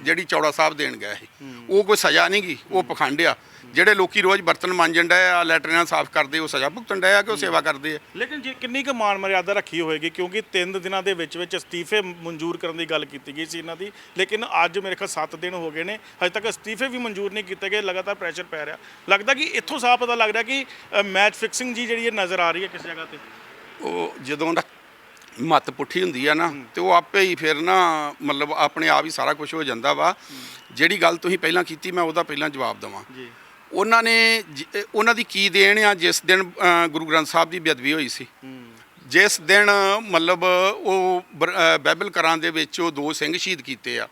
ਜਿਹੜੀ ਚੌੜਾ ਸਾਹਿਬ ਦੇਣ ਗਿਆ ਸੀ। ਉਹ ਕੋਈ ਸਜ਼ਾ ਨਹੀਂ ਗੀ ਉਹ ਪਖੰਡ ਆ ਜਿਹੜੇ ਲੋਕੀ ਰੋਜ਼ ਬਰਤਨ ਮਾਂਜਣ ਡਏ ਆ ਲੈਟਰੀਆਂ ਸਾਫ਼ ਕਰਦੇ ਉਹ ਸਜ਼ਾ ਭੁਗਤਣ ਡਏ ਆ ਕਿ ਉਹ ਸੇਵਾ ਕਰਦੇ ਆ? ਲੇਕਿਨ ਜੇ ਕਿੰਨੀ ਕੁ ਮਾਨ ਮਰਿਆਦਾ ਰੱਖੀ ਹੋਏਗੀ ਕਿਉਂਕਿ 3 ਦਿਨਾਂ ਦੇ ਵਿੱਚ ਵਿੱਚ ਅਸਤੀਫੇ ਮਨਜ਼ੂਰ ਕਰਨ ਦੀ ਗੱਲ ਕੀਤੀ ਗਈ ਸੀ ਇਹਨਾਂ ਦੀ ਲੇਕਿਨ ਅੱਜ ਮੇਰੇ ਖਿਆਲ 7 ਦਿਨ ਹੋ ਗਏ ਨੇ ਹਜੇ ਤੱਕ ਅਸਤੀਫੇ ਵੀ ਮਨਜ਼ੂਰ ਨਹੀਂ ਕੀਤੇ ਗਏ ਲਗਾਤਾਰ ਪ੍ਰੈਸ਼ਰ ਪੈ ਰਿਹਾ। ਲੱਗਦਾ ਕਿ ਇੱਥੋਂ ਸਾਫ਼ ਪਤਾ ਲੱਗ ਰਿਹਾ ਕਿ ਮੈਚ ਫਿਕਸਿੰਗ ਜੀ ਜਿਹੜੀ ਇਹ ਨਜ਼ਰ ਆ ਰਹੀ ਹੈ ਕਿਸੇ ਜਗ੍ਹਾ ਤੇ? ਉਹ ਜਦੋਂ ਦਾ ਮੱਤ ਪੁੱਠੀ ਹੁੰਦੀ ਆ ਨਾ ਤੇ ਉਹ ਆਪੇ ਹੀ ਫਿਰ ਨਾ ਮਤਲਬ ਆਪਣੇ ਆਪ ਹੀ ਸਾਰਾ ਕੁਝ ਹੋ ਜਾਂਦਾ ਵਾ। ਜਿਹੜੀ ਗੱਲ ਤੁਸੀਂ ਪਹਿਲਾਂ ਕੀਤੀ ਮੈਂ ਉਹਦਾ ਪਹਿਲਾਂ ਜਵਾਬ ਦਵਾਂ। ਜੀ। ਉਹਨਾਂ ਨੇ ਜ- ਉਹਨਾਂ ਦੀ ਕੀ ਦੇਣ ਆ ਜਿਸ ਦਿਨ ਗੁਰੂ ਗ੍ਰੰਥ ਸਾਹਿਬ ਦੀ ਬੇਅਦਬੀ ਹੋਈ ਸੀ। ਜਿਸ ਦਿਨ ਮਤਲਬ ਉਹ ਬਰ- ਅਹ, ਬਾਈਬਲ ਕਰਾਂ ਦੇ ਵਿੱਚ ਉਹ ਦੋ ਸਿੰਘ ਸ਼ਹੀਦ ਕੀਤੇ ਆ।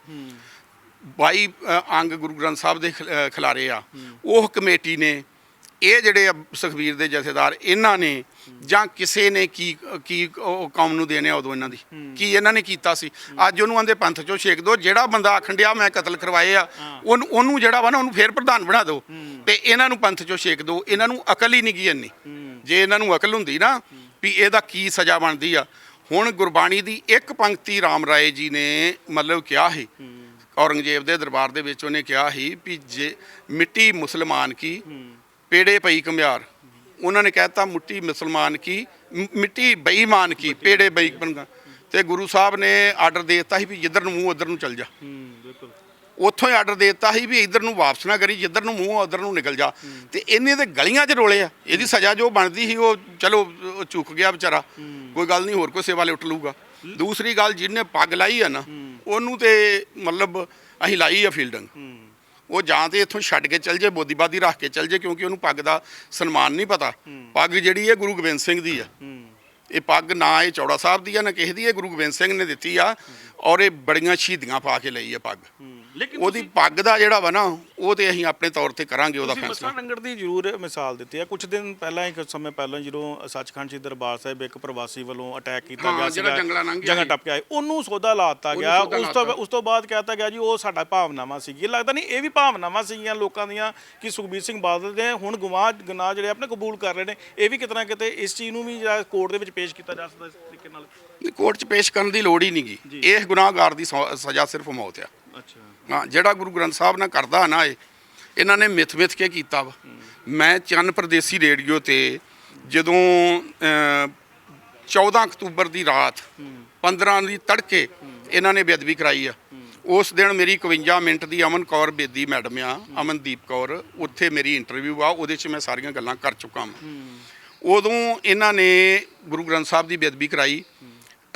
22 ਅ, ਅੰਗ ਗੁਰੂ ਗ੍ਰੰਥ ਸਾਹਿਬ ਦੇ ਖਿ- ਅ, ਖਿਲਾਰੇ ਆ। ਉਹ ਕਮੇਟੀ ਨੇ ਇਹ ਜਿਹੜੇ ਸੁਖਬੀਰ ਦੇ ਜਥੇਦਾਰ ਇਹਨਾਂ ਨੇ ਜਾਂ ਕਿਸੇ ਨੇ ਕੀ ਕੀ ਉਹ ਕੌਮ ਨੂੰ ਦੇਣੇ ਆ ਉਦੋਂ ਇਹਨਾਂ ਦੀ? ਕੀ ਇਹਨਾਂ ਨੇ ਕੀਤਾ ਸੀ? ਅੱਜ ਉਹਨੂੰ ਆਂਦੇ ਪੰਥ ਚੋਂ ਛੇਕ ਦੋ ਜਿਹੜਾ ਬੰਦਾ ਆਖਣ ਡਿਆ ਮੈਂ ਕਤਲ ਕਰਵਾਏ ਆ ਉਹਨੂੰ ਉਹਨੂੰ ਜਿਹੜਾ ਵਾ ਨਾ ਉਹਨੂੰ ਫੇਰ ਪ੍ਰਧਾਨ ਬਣਾ ਦਿਓ ਤੇ ਇਹਨਾਂ ਨੂੰ ਪੰਥ ਚੋਂ ਛੇਕ ਦਿਓ ਇਹਨਾਂ ਨੂੰ ਅਕਲ ਹੀ ਨਹੀਂ ਗਈ ਇੰਨੀ। ਜੇ ਇਹਨਾਂ ਨੂੰ ਅਕਲ ਹੁੰਦੀ ਨਾ ਵੀ ਇਹਦਾ ਕੀ ਸਜ਼ਾ ਬਣਦੀ ਆ। ਹੁਣ ਗੁਰਬਾਣੀ ਦੀ ਇੱਕ ਪੰਕਤੀ ਰਾਮ ਰਾਏ ਜੀ ਨੇ ਮਤਲਬ ਕਿਹਾ ਸੀ। ਔਰੰਗਜ਼ੇਬ ਦੇ ਦਰਬਾਰ ਦੇ ਵਿੱਚ ਉਹਨੇ ਕਿਹਾ ਸੀ ਵੀ ਜੇ ਮਿੱਟੀ ਮੁਸਲਮਾਨ ਕੀ ਪੇੜੇ ਪਈ ਕਮਿਆਰ ਉਹਨਾਂ ਨੇ ਕਹਿਤਾ ਮਿੱਟੀ ਮੁਸਲਮਾਨ ਕੀ ਮਿੱਟੀ ਬੇਈਮਾਨ ਕੀ ਪੇੜੇ ਬਈ ਬਣਗਾ ਤੇ ਗੁਰੂ ਸਾਹਿਬ ਨੇ ਆਰਡਰ ਦੇ ਦਿੱਤਾ ਸੀ ਵੀ ਜਿੱਧਰ ਨੂੰ ਮੂੰਹ ਉਧਰ ਨੂੰ ਚੱਲ ਜਾ। ਉੱਥੋਂ ਹੀ ਆਰਡਰ ਦੇ ਦਿੱਤਾ ਸੀ ਵੀ ਇੱਧਰ ਨੂੰ ਵਾਪਸ ਨਾ ਕਰੀ ਜਿੱਧਰ ਨੂੰ ਮੂੰਹ ਉਧਰ ਨੂੰ ਨਿਕਲ ਜਾ। ਤੇ ਇਹਨੇ ਤੇ ਗਲੀਆਂ 'ਚ ਰੋਲੇ ਆ। ਇਹਦੀ ਸਜ਼ਾ ਜੋ ਬਣਦੀ ਸੀ ਉਹ ਚਲੋ ਉਹ ਚੁੱਕ ਗਿਆ ਵਿਚਾਰਾ। ਕੋਈ ਗੱਲ ਨਹੀਂ ਹੋਰ ਕੋਈ ਸੇਵਾ ਲੁੱਟ ਲੂਗਾ ਦੂਸਰੀ ਗੱਲ ਜਿਹਨੇ ਪੱਗ ਲਾਈ ਆ ਨਾ ਉਹਨੂੰ ਤੇ ਮਤਲਬ ਅਸੀਂ ਲਾਈ ਆ ਫੀਲਡਿੰਗ। ਉਹ ਜਾਂ ਤੇ ਇੱਥੋਂ ਛੱਡ ਕੇ ਚੱਲ ਜੇ ਬੋਦੀਬਾਦੀ ਰੱਖ ਕੇ ਚੱਲ ਜੇ ਕਿਉਂਕਿ ਉਹਨੂੰ ਪੱਗ ਦਾ ਸਨਮਾਨ ਨਹੀਂ ਪਤਾ। ਪੱਗ ਜਿਹੜੀ ਹੈ ਗੁਰੂ ਗੋਬਿੰਦ ਸਿੰਘ ਦੀ ਆ ਇਹ ਪੱਗ ਨਾ ਇਹ ਚੌੜਾ ਸਾਹਿਬ ਦੀ ਆ ਨਾ ਕਿਸੇ ਦੀ ਇਹ ਗੁਰੂ ਗੋਬਿੰਦ ਸਿੰਘ ਨੇ ਦਿੱਤੀ ਆ। ਔਰ ਇਹ ਬੜੀਆਂ ਸ਼ਹੀਦੀਆਂ ਪਾ ਕੇ ਲਈ ਆ ਪੱਗ। ਲੇਕਿਨ ਉਹਦੀ ਪੱਗ ਦਾ ਜਿਹੜਾ ਵਾ ਨਾ ਉਹ ਤੇ ਅਸੀਂ ਆਪਣੇ ਤੌਰ ਤੇ ਕਰਾਂਗੇ ਉਹਦਾ ਤੁਸੀਂ ਫੈਸਲਾ। ਮਸਲਾ ਰੰਗੜ ਦੀ ਜ਼ਰੂਰ ਮਿਸਾਲ ਦਿੱਤੀ ਹੈ। ਕੁਝ ਦਿਨ ਪਹਿਲਾਂ ਇੱਕ ਸਮੇਂ ਪਹਿਲਾਂ ਜਦੋਂ ਸੱਚਖੰਡ ਸ੍ਰੀ ਦਰਬਾਰ ਸਾਹਿਬ ਇੱਕ ਪ੍ਰਵਾਸੀ ਵੱਲੋਂ ਅਟੈਕ ਕੀਤਾ ਹਾਂ, ਗਿਆ ਜਿਹੜਾ ਜੰਗਲਾਂ ਲੰਘ ਗਿਆ ਜੰਗਲ ਸੀ। ਟੱਪ ਕੇ ਆਏ ਉਹਨੂੰ ਸੌਦਾ ਲਾਤਾ ਉਹਨੂੰ ਗਿਆ। ਸੌਦਾ ਉਸ ਤੋਂ ਲਾਤਾ। ਉਸ ਤੋਂ ਬਾਅਦ ਕਹਿਤਾ ਗਿਆ ਜੀ ਉਹ ਸਾਡਾ ਭਾਵਨਾਵਾਂ ਸੀ ਇਹ ਲੱਗਦਾ ਨਹੀਂ ਇਹ ਵੀ ਭਾਵਨਾਵਾਂ ਸੀਗੀਆਂ ਲੋਕਾਂ ਦੀਆਂ ਕਿ ਸੁਖਬੀਰ ਸਿੰਘ ਬਾਦਲ ਨੇ ਹੁਣ ਗੁਨਾਹ ਗੁਨਾਹ ਜਿਹੜੇ ਆਪਣੇ ਕਬੂਲ ਕਰ ਰਹੇ ਨੇ ਇਹ ਵੀ ਕਿਤਨਾ ਕਿਤੇ ਇਸ ਚੀਜ਼ ਨੂੰ ਵੀ ਜਿਹੜਾ ਕੋਰਟ ਦੇ ਵਿੱਚ ਪੇਸ਼ ਕੀਤਾ ਜਾ ਸਕਦਾ ਇਸ ਤਰੀਕੇ ਨਾਲ। ਕੋਰਟ 'ਚ ਪੇਸ਼ ਕਰਨ ਦੀ ਲੋੜ ਹੀ ਨਹੀਂਗੀ ਇਹ ਗੁਨਾਹਗਾਰ ਦੀ ਸੌ- ਸਜ਼ਾ ਸਿਰਫ ਮੌਤ ਆ। ਹਾਂ ਜਿਹੜਾ ਗੁਰੂ ਗ੍ਰੰਥ ਸਾਹਿਬ ਨਾਲ ਕਰਦਾ ਨਾ ਇਹ ਇਹਨਾਂ ਨੇ ਮਿੱਥ ਮਿੱਥ ਕੇ ਕੀਤਾ ਵਾ। ਮੈਂ ਚੰਨ ਪ੍ਰਦੇਸੀ ਰੇਡੀਓ ਤੇ ਜਦੋਂ ਅਹ, 14 ਅਕਤੂਬਰ ਦੀ ਰਾਤ 15 ਦੀ ਤੜਕੇ ਇਹਨਾਂ ਨੇ ਬੇਅਦਬੀ ਕਰਾਈ ਆ। ਉਸ ਦਿਨ ਮੇਰੀ 51 ਮਿੰਟ ਦੀ ਅਮਨ ਕੌਰ ਬੇਦੀ ਮੈਡਮ ਆ ਅਮਨਦੀਪ ਕੌਰ ਉੱਥੇ ਮੇਰੀ ਇੰਟਰਵਿਊ ਆ ਉਹਦੇ 'ਚ ਮੈਂ ਸਾਰੀਆਂ ਗੱਲਾਂ ਕਰ ਚੁੱਕਾ ਹਾਂ। ਉਦੋਂ ਇਹਨਾਂ ਨੇ ਗੁਰੂ ਗ੍ਰੰਥ ਸਾਹਿਬ ਦੀ ਬੇਅਦਬੀ ਕਰਾਈ।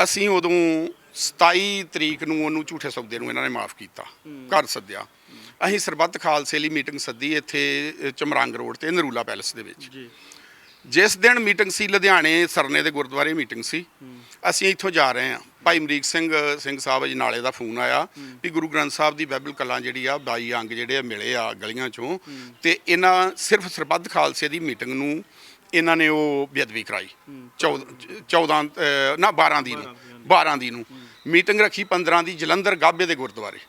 ਅਸੀਂ ਉਦੋਂ 27 ਤਰੀਕ ਨੂੰ ਉਹਨੂੰ ਝੂਠੇ ਸੌਦੇ ਨੂੰ ਇਹਨਾਂ ਨੇ ਮਾਫ ਕੀਤਾ ਘਰ ਸੱਦਿਆ। ਅਸੀਂ ਸਰਬੱਤ ਖਾਲਸੇ ਲਈ ਮੀਟਿੰਗ ਸੱਦੀ ਇੱਥੇ ਚਮਰੰਗ ਰੋਡ ਤੇ ਨਰੂਲਾ ਪੈਲਸ ਦੇ ਵਿੱਚ। ਜੀ। ਜਿਸ ਦਿਨ ਮੀਟਿੰਗ ਸੀ ਲੁਧਿਆਣੇ ਸਰਨੇ ਦੇ ਗੁਰਦੁਆਰੇ ਮੀਟਿੰਗ ਸੀ ਅਸੀਂ ਇੱਥੋਂ ਜਾ ਰਹੇ ਹਾਂ। ਭਾਈ ਅਮਰੀਕ ਸਿੰਘ ਸਿੰਘ ਸਾਹਿਬ ਅਜਨਾਲੇ ਦਾ ਫੋਨ ਆਇਆ ਵੀ ਗੁਰੂ ਗ੍ਰੰਥ ਸਾਹਿਬ ਦੀ ਬਾਈਬਲ ਕਲਾਂ ਜਿਹੜੀ ਆ 22 ਅੰਗ ਜਿਹੜੇ ਆ ਮਿਲੇ ਆ ਗਲੀਆਂ ਚੋਂ ਤੇ ਇਹਨਾਂ ਸਿਰਫ ਸਰਬੱਤ ਖਾਲਸੇ ਦੀ ਮੀਟਿੰਗ ਨੂੰ ਇਹਨਾਂ ਨੇ ਉਹ ਬੇਅਦਬੀ ਕਰਾਈ। 14 14 ਅਹ, ਨਾ 12 ਦੀ ਨੂੰ 12 ਦੀ ਨੂੰ। ਮੀਟਿੰਗ ਰੱਖੀ 15 ਦੀ ਜਲੰਧਰ ਗਾਬੇ ਦੇ ਗੁਰਦੁਆਰੇ।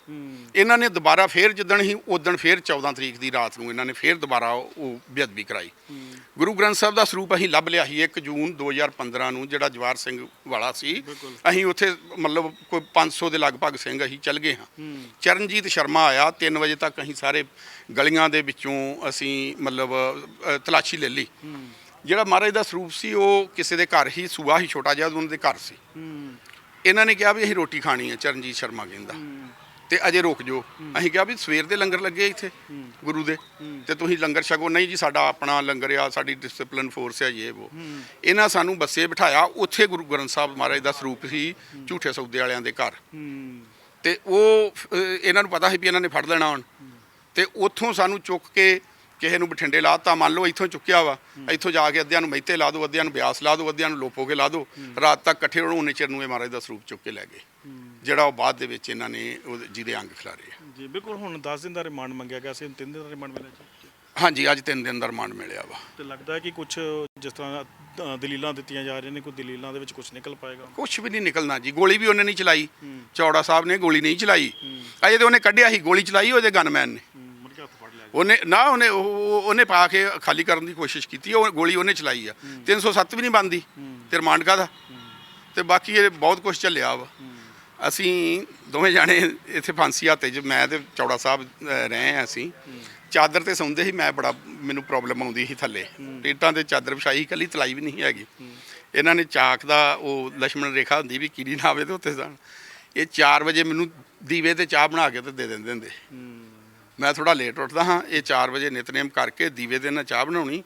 ਇਹਨਾਂ ਨੇ ਦੁਬਾਰਾ ਫੇਰ ਜਿੱਦਣ ਹੀ ਉਦਣ ਫੇਰ 14 ਤਰੀਕ ਦੀ ਰਾਤ ਨੂੰ ਇਹਨਾਂ ਨੇ ਫੇਰ ਦੁਬਾਰਾ ਉਹ ਬੇਅਦਬੀ ਕਰਾਈ। ਗੁਰੂ ਗ੍ਰੰਥ ਸਾਹਿਬ ਦਾ ਸਰੂਪ ਅਸੀਂ ਲੱਭ ਲਿਆ ਸੀ 1 ਜੂਨ 2015 ਨੂੰ ਜਿਹੜਾ ਜਵਾਰ ਸਿੰਘ ਵਾਲਾ ਸੀ। ਅਸੀਂ ਉੱਥੇ ਮਤਲਬ ਕੋਈ 500 ਦੇ ਲਗਭਗ ਸਿੰਘ ਅਸੀਂ ਚੱਲ ਗਏ ਹਾਂ। ਚਰਨਜੀਤ ਸ਼ਰਮਾ ਆਇਆ 3 ਵਜੇ ਤੱਕ ਅਸੀਂ ਸਾਰੇ ਗਲੀਆਂ ਦੇ ਵਿੱਚੋਂ ਅਸੀਂ ਮਤਲਬ ਤਲਾਸ਼ੀ ਲੈ ਲਈ। ਜਿਹੜਾ ਮਹਾਰਾਜ ਦਾ ਸਰੂਪ ਸੀ ਉਹ ਕਿਸੇ ਦੇ ਘਰ ਹੀ ਸੂਆ ਹੀ ਛੋਟਾ ਜਿਹਾ ਉਹਨਾਂ ਦੇ ਘਰ ਸੀ। ਇਹਨਾਂ ਨੇ ਕਿਹਾ ਵੀ ਅਸੀਂ ਰੋਟੀ ਖਾਣੀ ਹੈ ਚਰਨਜੀਤ ਸ਼ਰਮਾ ਕਹਿੰਦਾ। ਤੇ ਅਜੇ ਰੁਕ ਜਾਓ। ਅਸੀਂ ਕਿਹਾ ਵੀ ਸਵੇਰ ਦੇ ਲੰਗਰ ਲੱਗੇ ਇੱਥੇ ਗੁਰੂ ਦੇ। ਤੇ ਤੁਸੀਂ ਲੰਗਰ ਛਕੋ। ਨਹੀਂ ਜੀ ਸਾਡਾ ਆਪਣਾ ਲੰਗਰ ਆ ਸਾਡੀ ਡਿਸਪਲਿਨ ਫੋਰਸ ਹੈ ਇਹ ਉਹ ਇਹਨਾਂ ਸਾਨੂੰ ਬੱਸੇ ਬਿਠਾਇਆ। ਉੱਥੇ ਗੁਰੂ ਗ੍ਰੰਥ ਸਾਹਿਬ ਮਹਾਰਾਜ ਦਾ ਸਰੂਪ ਸੀ ਝੂਠੇ ਸੌਦੇ ਵਾਲਿਆਂ ਦੇ ਘਰ। ਤੇ ਉਹ ਇਹਨਾਂ ਨੂੰ ਪਤਾ ਸੀ ਵੀ ਇਹਨਾਂ ਨੇ ਫੜ ਲੈਣਾ ਹੁਣ। ਤੇ ਉੱਥੋਂ ਸਾਨੂੰ ਚੁੱਕ ਕੇ ਕਿਸੇ ਨੂੰ ਬਠਿੰਡੇ ਲਾਤਾ ਮੰਨ ਲਓ ਇੱਥੋਂ ਚੁੱਕਿਆ ਵਾ ਇੱਥੋਂ ਜਾ ਕੇ ਅੱਧਿਆਂ ਨੂੰ ਮਹਿਤੇ ਲਾ ਦਿਓ ਅੱਧਿਆਂ ਨੂੰ ਬਿਆਸ ਲਾ ਦਿਓ ਅੱਧਿਆਂ ਨੂੰ ਲੋਪੋਗੇ ਲਾ ਦਿਓ ਰਾਤ ਤੱਕ ਇਕੱਠੇ ਰਹੋ ਉਨੇ ਚਿਰ ਨੂੰ ਇਹ ਮਹਾਰਾਜ ਦਾ ਸਰੂਪ ਚੁੱਕ ਕੇ ਲੈ ਗਏ। ਜਿਹੜਾ ਉਹ ਬਾਅਦ ਦੇ ਵਿੱਚ ਇਹਨਾਂ ਨੇ ਜਿਹਦੇ ਅੰਗ ਖਿਲਾਰੇ ਆ। ਜੀ ਬਿਲਕੁਲ ਹੁਣ 10 ਦਿਨ ਦਾ ਰਿਮਾਂਡ ਮੰਗਿਆ ਗਿਆ ਸੀ 3 ਦਿਨ ਦਾ ਰਿਮਾਂਡ ਮਿਲਿਆ ਜੀ? ਹਾਂਜੀ ਅੱਜ ਤਿੰਨ ਦਿਨ ਦਾ ਰਿਮਾਂਡ ਮਿਲਿਆ ਵਾ। ਤੇ ਲੱਗਦਾ ਹੈ ਕਿ ਕੁਝ ਜਿਸ ਤਰ੍ਹਾਂ ਦਲੀਲਾਂ ਦਿੱਤੀਆਂ ਜਾ ਰਹੀਆਂ ਨੇ ਕੋਈ ਦਲੀਲਾਂ ਦੇ ਵਿੱਚ ਕੁਝ ਨਿਕਲ ਪਾਏਗਾ? ਕੁਝ ਵੀ ਨਹੀਂ ਨਿਕਲਣਾ ਜੀ ਗੋਲੀ ਵੀ ਉਹਨੇ ਨਹੀਂ ਚਲਾਈ। ਚੌੜਾ ਸਾਹਿਬ ਨੇ ਗੋਲੀ ਨਹੀਂ ਚਲਾਈ। ਅਜੇ ਤੇ ਉਹਨੇ ਕੱਢਿਆ ਸੀ ਗੋਲੀ ਚਲਾਈ ਉਹਦੇ ਗਨਮੈਨ ਨੇ। ਉਹਨੇ ਨਾ ਉਹਨੇ ਉਹ- ਉਹਨੇ ਪਾ ਕੇ ਖਾਲੀ ਕਰਨ ਦੀ ਕੋਸ਼ਿਸ਼ ਕੀਤੀ ਉਹ ਗੋਲੀ ਉਹਨੇ ਚਲਾਈ ਆ। 307 ਵੀ ਨਹੀਂ ਬੰਦੀ ਤੇ ਰਿਮਾਂਡ ਦਾ। ਤੇ ਬਾਕੀ ਇਹ ਬਹੁਤ ਕੁਝ ਚੱਲਿਆ ਵਾ। ਅਸੀਂ ਦੋਵੇਂ ਜਾਣੇ ਇੱਥੇ ਫਾਂਸੀ ਹਾਤੇ ਜ ਮੈਂ ਤੇ ਚੌੜਾ ਸਾਹਿਬ ਅ, ਰਹੇ ਆ ਅਸੀਂ। ਚਾਦਰ ਤੇ ਸੌਂਦੇ ਸੀ ਮੈਂ ਬੜਾ ਮੈਨੂੰ ਪ੍ਰੋਬਲਮ ਆਉਂਦੀ ਸੀ ਥੱਲੇ। ਟੇਟਾਂ ਤੇ ਚਾਦਰ ਵਿਛਾਈ ਕੱਲੀ ਤਲਾਈ ਵੀ ਨਹੀਂ ਹੈਗੀ। ਇਹਨਾਂ ਨੇ ਚਾਕ ਦਾ ਉਹ ਲక్ష్మణ ਰੇਖਾ ਹੁੰਦੀ ਵੀ ਕੀੜੀ ਨਾ ਆਵੇ ਤੇ ਉੱਥੇ ਜਾਣ। ਇਹ 4 ਵਜੇ ਮੈਨੂੰ ਦੀਵੇ ਤੇ ਚਾਹ ਬਣਾ ਕੇ ਤੇ ਦੇ ਦਿੰਦੇ ਹੁੰਦੇ। ਮੈਂ ਥੋੜਾ ਲੇਟ ਉੱਠਦਾ ਹਾਂ ਇਹ 4 ਵਜੇ ਨਿਤਨੇਮ ਕਰਕੇ ਦੀਵੇ ਦੇ ਨਾਲ ਚਾਹ ਬਣਾਉਣੀ।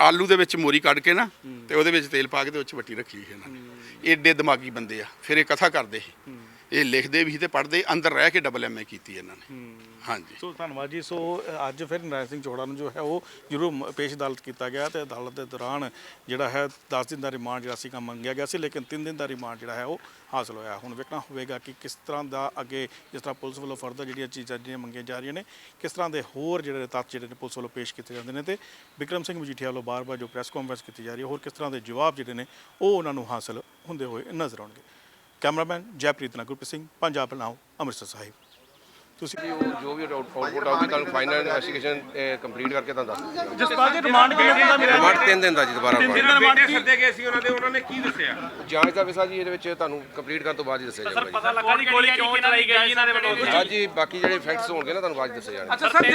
ਆਲੂ ਦੇ ਵਿੱਚ ਮੋਰੀ ਕੱਢ ਕੇ ਨਾ ਤੇ ਉਹਦੇ ਵਿੱਚ ਤੇਲ ਪਾ ਕੇ ਤੇ ਉਹ 'ਚ ਵੱਟੀ ਰੱਖੀ ਇਹਨਾਂ ਨੇ। ਏਡੇ ਦਿਮਾਗੀ ਬੰਦੇ ਆ ਫਿਰ ਇਹ ਕਥਾ ਕਰਦੇ ਸੀ। ਇਹ ਲਿਖਦੇ ਵੀ ਸੀ ਤੇ ਪੜ੍ਹਦੇ ਅੰਦਰ ਰਹਿ ਕੇ ਡਬਲ ਐਮਏ ਕੀਤੀ ਇਹਨਾਂ ਨੇ। ਹਾਂਜੀ। ਸੋ ਧੰਨਵਾਦ ਜੀ। ਸੋ ਅ, ਅੱਜ ਫਿਰ ਨਰਾਇਣ ਸਿੰਘ ਚੋੜਾ ਨੂੰ ਜੋ ਹੈ ਉਹ ਜ਼ਰੂਰ ਮ- ਪੇਸ਼ ਅਦਾਲਤ ਕੀਤਾ ਗਿਆ ਤੇ ਅਦਾਲਤ ਦੇ ਦੌਰਾਨ ਜਿਹੜਾ ਹੈ 10 ਦਿਨ ਦਾ ਰਿਮਾਂਡ ਜਿਹੜਾ ਸੀਗਾ ਮੰਗਿਆ ਗਿਆ ਸੀ ਲੇਕਿਨ 3 ਦਿਨ ਦਾ ਰਿਮਾਂਡ ਜਿਹੜਾ ਹੈ ਉਹ ਹਾਸਲ ਹੋਇਆ। ਹੁਣ ਵੇਖਣਾ ਹੋਵੇਗਾ ਕਿ ਕਿਸ ਤਰ੍ਹਾਂ ਦਾ ਅੱਗੇ ਜਿਸ ਤਰ੍ਹਾਂ ਪੁਲਿਸ ਵੱਲੋਂ ਫਰਦਰ ਜਿਹੜੀਆਂ ਚੀਜ਼ਾਂ ਜਿਹੜੀਆਂ ਮੰਗੀਆਂ ਜਾ ਰਹੀਆਂ ਨੇ ਕਿਸ ਤਰ੍ਹਾਂ ਦੇ ਹੋਰ ਜਿਹੜੇ ਤੱਥ ਜਿਹੜੇ ਨੇ ਪੁਲਿਸ ਵੱਲੋਂ ਪੇਸ਼ ਕੀਤੇ ਜਾਂਦੇ ਨੇ ਤੇ ਵਿਕਰਮ ਸਿੰਘ ਮਜੀਠੀਆ ਵੱਲੋਂ ਬਾਰ-ਬਾਰ ਜੋ ਪ੍ਰੈਸ ਕਾਨਫਰੰਸ ਕੀਤੀ ਜਾ ਰਹੀ ਹੈ ਹੋਰ ਕਿਸ ਤਰ੍ਹਾਂ ਦੇ ਜਵਾਬ ਜਿਹੜੇ ਨੇ ਉਹ ਉਹਨਾਂ ਨੂੰ ਹਾਸਲ ਹੁੰਦੇ ਹੋਏ ਨਜ਼ਰ ਆਉਣਗੇ। ਕੈਮਰਾਮੈਨ ਜੈਪ੍ਰੀਤ ਨਾਲ ਗੁਰਪ੍ਰੀਤ ਸਿੰਘ ਪੰਜਾਬ ਨਾਓ ਅੰਮ੍ਰਿਤਸਰ ਸਾਹਿਬ। ਤੁਸੀਂ ਜੀ ਵੀ ਆਊਟਪੁੱਟ ਆਊਗੀ ਤੁਹਾਨੂੰ ਫਾਈਨਲ ਇਨਵੈਸਟੀਗੇਸ਼ਨ ਕੰਪਲੀਟ ਕਰਕੇ ਤੁਹਾਨੂੰ ਦੱਸ ਦਿੰਦੇ ਜਸਪਾਲ ਜੀ ਰਿਮਾਂਡ ਕਿੰਨੇ ਦਿਨ ਦਾ ਮਿਲਿਆ? ਰਿਮਾਂਡ 3 ਦਿਨ ਦਾ ਜੀ ਦੁਬਾਰਾ ਰਿਮਾਂਡ ਬੇਟੇ ਸੱਦੇ ਗਏ ਸੀ ਉਹਨਾਂ ਦੇ ਉਹਨਾਂ ਨੇ ਕੀ ਦੱਸਿਆ? ਜਾਂਚ ਦਾ ਵਿਸਾ ਜੀ ਇਹਦੇ ਵਿੱਚ ਤੁਹਾਨੂੰ ਕੰਪਲੀਟ ਕਰਨ ਤੋਂ ਬਾਅਦ ਹੀ ਦੱਸਿਆ ਜਾਊਗਾ ਜੀ। ਪਤਾ ਲੱਗਾ ਜੀ ਗੋਲੀ ਕਿਉਂ ਚਲਾਈ ਗਈ ਇਹਨਾਂ ਦੇ ਵੱਲੋਂ ਹਾਂ ਜੀ ਬਾਕੀ ਜਿਹੜੇ ਫੈਕਟਸ ਹੋਣਗੇ ਨਾ ਤੁਹਾਨੂੰ ਬਾਅਦ ਦੱਸੇ ਜਾਣਗੇ। ਅੱਛਾ ਸਰ